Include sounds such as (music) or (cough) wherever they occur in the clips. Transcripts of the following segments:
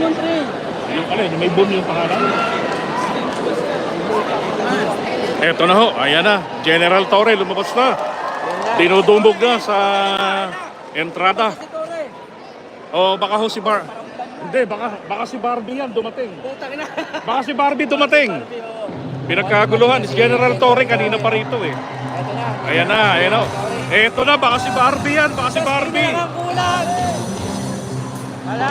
yung tray. Yung pala, may boom yung pangalan. Eto na ho, ayan na. General Torre, lumabas na. Dinudumbog na sa entrada. O baka ho si Bar... Hindi, baka, baka si Barbie yan dumating. Baka si Barbie dumating. Pinagkaguluhan. Si General Torre kanina pa rito eh. Ayan na, ayan na. Eto na, baka si Barbie yan. Baka si Barbie. Wala.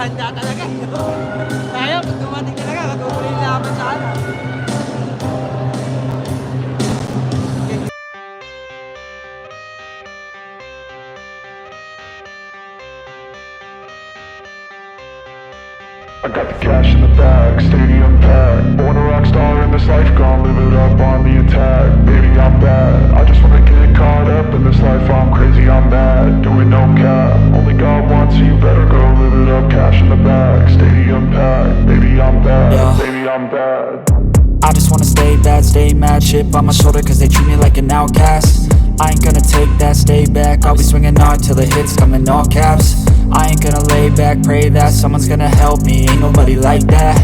Handa talaga. Tayo, pag dumating talaga, yung laban sa ano. I got the cash in the bag, stadium packed. Born a rock star in this life, gonna live it up on the attack. Baby, I'm bad. I just wanna get caught up in this life. I'm crazy, I'm mad. Doing no cap. Only God wants you, better go live it up. Cash in the bag, stadium packed. Baby, I'm bad. Yeah. Baby, I'm bad. I just wanna stay bad, stay mad Chip on my shoulder cause they treat me like an outcast I ain't gonna take that, stay back I'll be swinging hard till the hits come in all caps I ain't gonna lay back, pray that someone's gonna help me Ain't nobody like that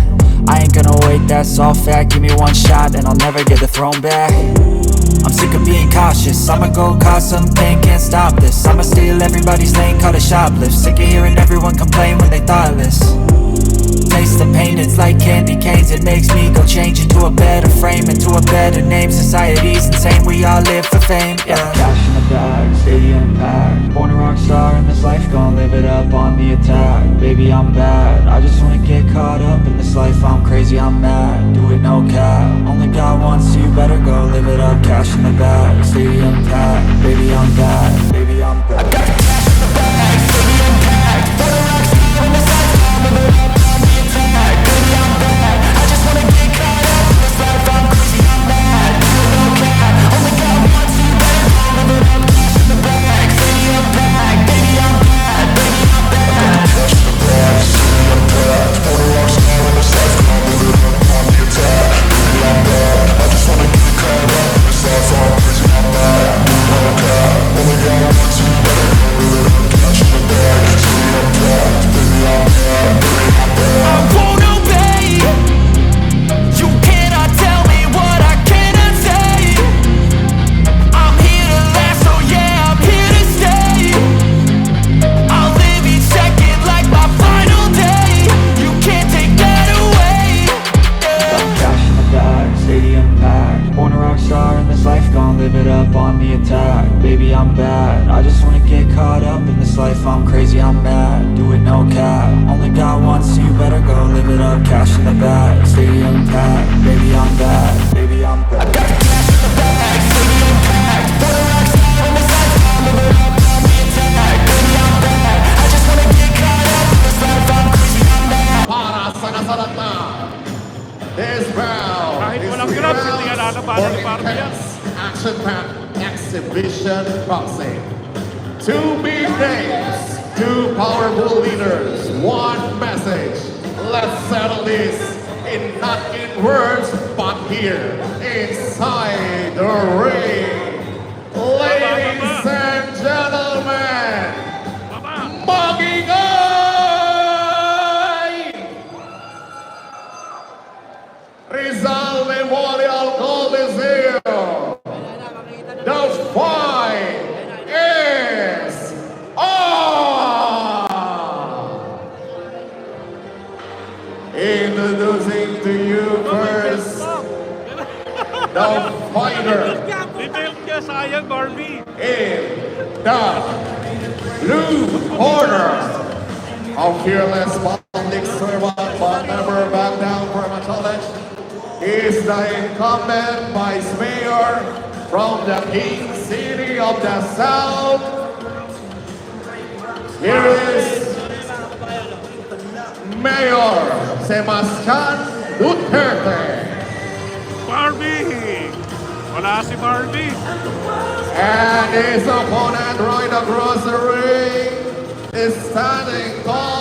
I ain't gonna wait, that's all fact Give me one shot and I'll never get the throne back I'm sick of being cautious. I'ma go cause something, can't stop this. I'ma steal everybody's lane, call it shoplift. Sick of hearing everyone complain when they thoughtless. Taste the pain, it's like candy canes. It makes me go change into a better frame Into a better name, society's insane We all live for fame, yeah Cash in stadium packed Born a rock star in this life Gonna live it up on the attack. Baby, I'm bad. I just wanna get caught up in this life. I'm crazy, I'm mad. Do it no cap. Only God wants you, better go live it up Cash in the bag, stadium packed Baby, I'm bad. Baby, I'm bad you better go live it up Cash in the bag, stadium packed Baby, I'm bad. baby, I'm bad. I got cash in the bag, the I'll I'm I just wanna get caught up in this life I'm crazy, I'm Action-packed exhibition boxing. To be named two powerful leaders, one message. Let's settle this in not in words, but here inside the ring. Fearless public servant but never back down from a challenge. Is the incumbent vice mayor from the King City of the South. Here is Mayor Sebastian Duterte. Barbie! Wala si Barbie. And his opponent right across the ring is standing tall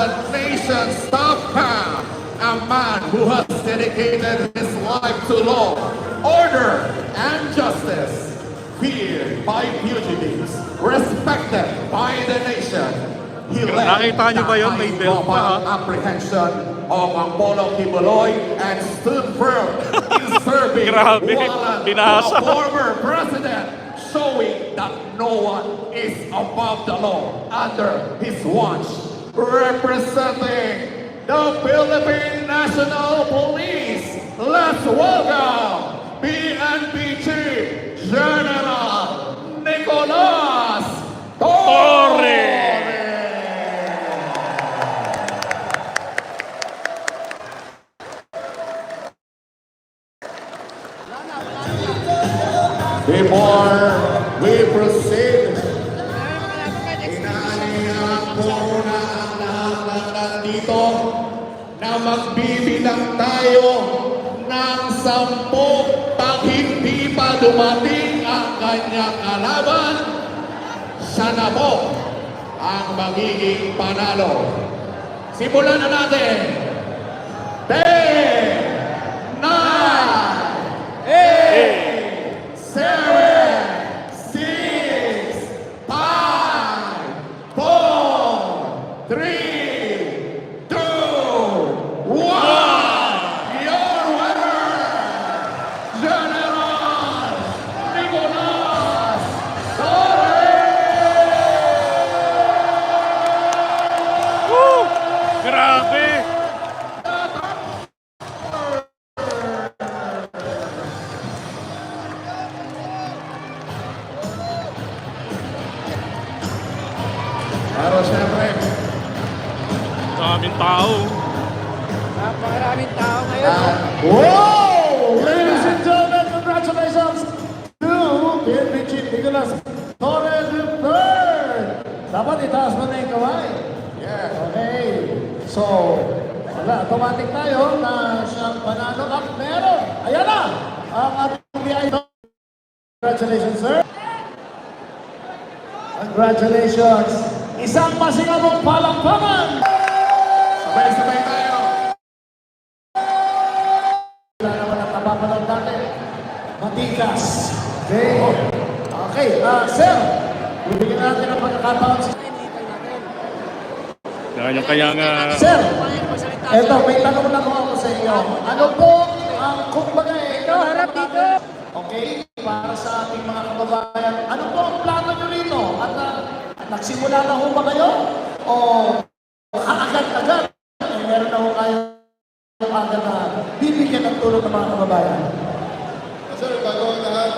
the nation's top man. A man who has dedicated his life to law, order, and justice. Feared by fugitives, respected by the nation. He led Nakita niyo ba yun? the pa, global apprehension of Apollo Kibuloy and stood firm in (laughs) serving Grabe, warrant binasa. to a former president, showing that no one is above the law under his watch. Representing the Philippine National Police, let's welcome PNP Chief General Nicolas Torre. Before we proceed, nandito na magbibilang tayo ng sampu pag hindi pa dumating ang kanyang kalaban, siya na po ang magiging panalo. Simulan na natin. 10, Napakaraming tao ngayon. ah, wow! Ladies and gentlemen, congratulations to PNP Chief Nicolas Torres III! Dapat itaas mo na yung kamay. Yeah. Okay. So, wala, automatic tayo na siyang panalo at meron. Ayan na! Ang ating BI Congratulations, sir. Congratulations. Isang masingabong palakpakan. Matikas. Okay. Okay, ah, sir. Bibigyan natin ng pagkakataon sa... Kanya kaya nga... Sir, eto, may tanong lang ako sa inyo. Ano po ang, kumbaga, eh, Ito, harap dito. Okay, para sa ating mga kababayan, ano po ang plano nyo rito? At ah, nagsimula na ho ba kayo? O agad-agad? Eh, meron na ho kayo agad na bibigyan ng tulong ng mga kababayan? Sir, bago ang lahat,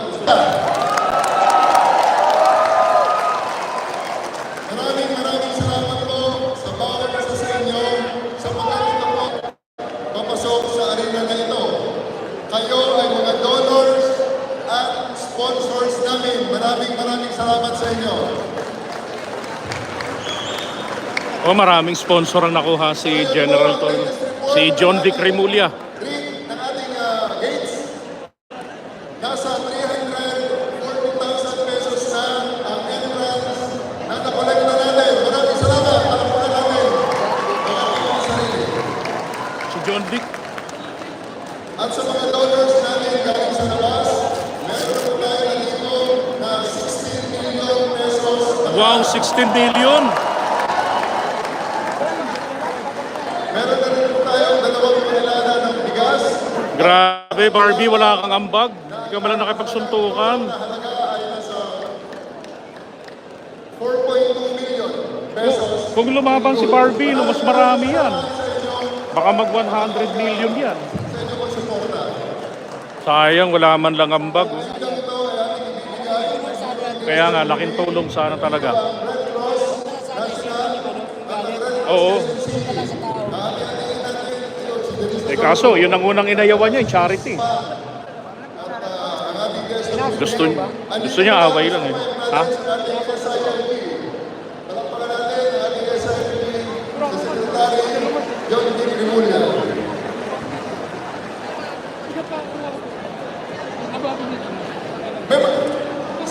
maraming maraming salamat po sa bawat isa sa inyo sa mga dito po papasok sa arena na ito. Kayo ay mga donors at sponsors namin. Maraming maraming salamat sa inyo. Oh, maraming sponsor ang nakuha si General Toro. Si John Vic Remulla. Ring ng ating ah, gates. Nasa 300 John Dick. At sa mga donors natin galing sa labas, meron po tayo dito na 16 million pesos. Wow, 16 million. Meron na rin po tayong dalawang tonelada ng bigas. Grabe, Barbie, wala kang ambag. Hindi ka malang nakipagsuntukan. Halaga ay nasa 4.2 million pesos. Kung lumaban si Barbie, no, mas marami yan. Baka mag 100 million yan. Sayang, wala man lang ambag. oh. Kaya nga, laking tulong sana talaga. Oo. Eh kaso, yun ang unang inayawan niya, yung charity. Gusto, gusto niya away lang eh. Ha? John D. Rimulya. May mga,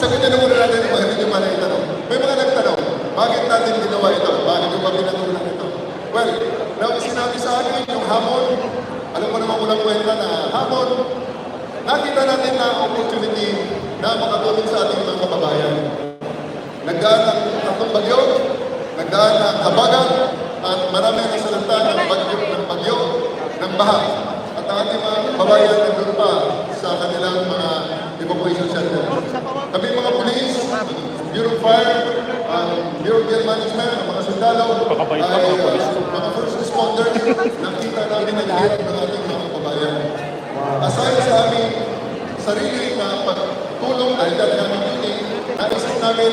sagutin na muna natin yung mga hindi nyo pa naitanong. May mga nagtanong, bakit natin ginawa ito? Bakit ba pinatulan ito? Well, nang sinabi sa akin yung hamon, alam mo naman unang kwenta na hamon, nakita natin na opportunity na makatulong sa ating mga kababayan. Nagdaan ang tatlong bagyo, nagdaan ang habagat, at marami na salanta ng bagyo, ng bagyo, ng baha. At ang ating mga kababayan nandun pa sa kanilang mga evacuation center. Kami mga pulis, Bureau of Fire, ang Bureau of Field Management, ang mga sundalo, ay, uh, mga first responders, nakita namin ang hirap ng ating mga kababayan. Aside sa aming sarili na pagtulong dahil dahil ng meeting, naisip namin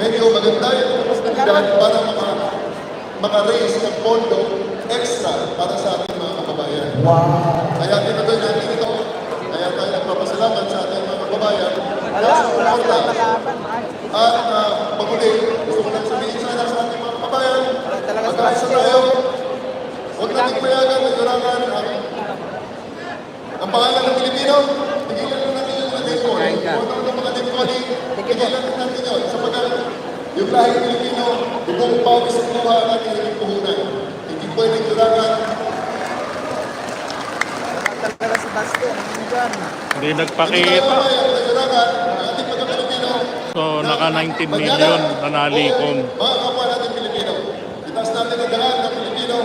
medyo maganda yung oportunidad para maka, maka-raise ng pondo extra para sa ating mga kababayan. Wow! Kaya tinuloy natin ito. Kaya tayo nagpapasalamat sa ating mga kababayan. Wala, wala, wala. At uh, paguli, gusto ko lang sabihin sana sa ating mga kababayan, mag-aasa tayo. Huwag natin payagan, nagdurangan ang ang pangalan ng Pilipino, tigilan lang natin yung mga depo. Huwag naman ng mga depo tigilan lang natin yun. Sapagat yung lahing Pilipino, bubong pawis at luha natin yung puhunan. Hindi pwedeng durangan. Hindi Hindi tayo nagpakita. mamaya, nagdurangan, ang ating pagka-Pilipino. So, naka 19 million na nalikom. Mga kapwa natin Pilipino. Itaas natin ang dangan ng Pilipino.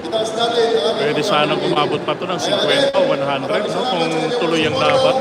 Itaas natin ang Pwede mga sanang Pilipino. umabot pa to ng 50 o 100 no? kung tuloy ang laban.